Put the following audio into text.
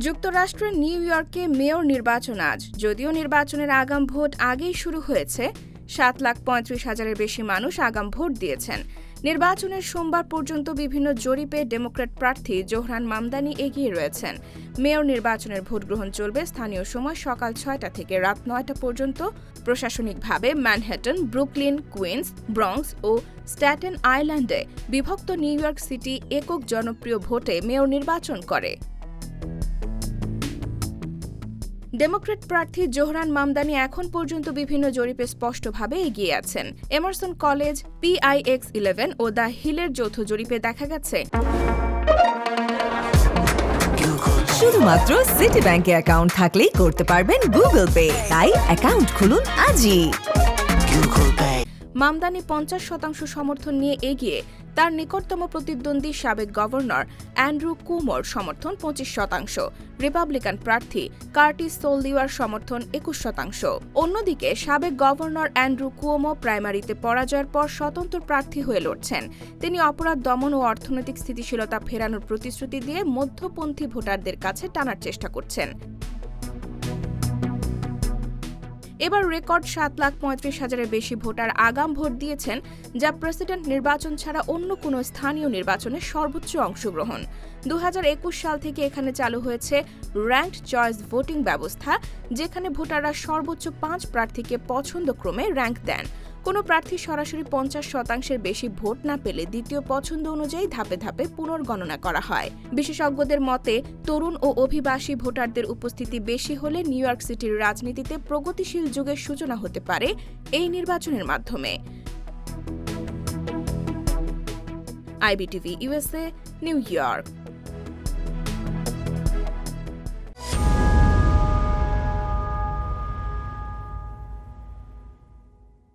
যুক্তরাষ্ট্রের নিউ ইয়র্কে মেয়র নির্বাচন আজ। যদিও নির্বাচনের আগাম ভোট আগেই শুরু হয়েছে, সাত লাখ পঁয়ত্রিশ হাজারের বেশি মানুষ আগাম ভোট দিয়েছেন। নির্বাচনের সোমবার পর্যন্ত বিভিন্ন জরিপে ডেমোক্র্যাট প্রার্থী জোহরান মামদানি এগিয়ে রয়েছেন। মেয়র নির্বাচনের ভোট গ্রহণ চলবে স্থানীয় সময় সকাল ছয়টা থেকে রাত নয়টা পর্যন্ত। প্রশাসনিকভাবে ম্যানহাটন ব্রুকলিন, কুইন্স ব্রঙ্কস ও স্ট্যাটেন আইল্যান্ডে বিভক্ত নিউ ইয়র্ক সিটি একক জনপ্রিয় ভোটে মেয়র নির্বাচন করে। ডেমোক্র্যাট প্রার্থী জোহরান মামদানি এখন পর্যন্ত বিভিন্ন জরিপে স্পষ্টভাবে এগিয়ে আছেন। এমারসন কলেজ পিআইএক্স ইলেভেন ও দ্য হিলের যৌথ জরিপে দেখা গেছে। শুধুমাত্র সিটি ব্যাংকে অ্যাকাউন্ট থাকলেই করতে পারবেন গুগল পে। তাই অ্যাকাউন্ট খুলুন আজই। মামদানি পঞ্চাশ শতাংশ সমর্থন নিয়ে এগিয়ে তার নিকটতম প্রতিদ্বন্দ্বী সাবেক গভর্নর অ্যান্ড্রু কুমোর সমর্থন পঁচিশ শতাংশ, রিপাবলিকান প্রার্থী কার্টিস সোলদিওয়ার সমর্থন একুশ শতাংশ। অন্যদিকে সাবেক গভর্নর অ্যান্ড্রু কুওমো প্রাইমারিতে পরাজয়ের পর স্বতন্ত্র প্রার্থী হয়ে লড়ছেন। তিনি অপরাধ দমন ও অর্থনৈতিক স্থিতিশীলতা ফেরানোর প্রতিশ্রুতি দিয়ে মধ্যপন্থী ভোটারদের কাছে টানার চেষ্টা করছেন। এবার রেকর্ড সাত লাখ পঁয়ত্রিশ হাজারের বেশি ভোটার আগাম ভোট দিয়েছেন, যা প্রেসিডেন্ট নির্বাচন ছাড়া অন্য কোনো স্থানীয় নির্বাচনে সর্বোচ্চ অংশগ্রহণ। দু হাজার একুশ সাল থেকে এখানে চালু হয়েছে র্যাঙ্কড চয়েস ভোটিং ব্যবস্থা, যেখানে ভোটাররা সর্বোচ্চ পাঁচ প্রার্থীকে পছন্দক্রমে র্যাঙ্ক দেন। কোনো প্রার্থী সরাসরি পঞ্চাশ শতাংশের বেশি ভোট না পেলে দ্বিতীয় পছন্দ অনুযায়ী ধাপে ধাপে পুনর্গণনা করা হয়। বিশেষজ্ঞদের মতে, তরুণ ও অভিবাসী ভোটারদের উপস্থিতি বেশি হলে নিউ ইয়র্ক সিটির রাজনীতিতে প্রগতিশীল যুগের সূচনা হতে পারে এই নির্বাচনের মাধ্যমে। IBTV USA New York.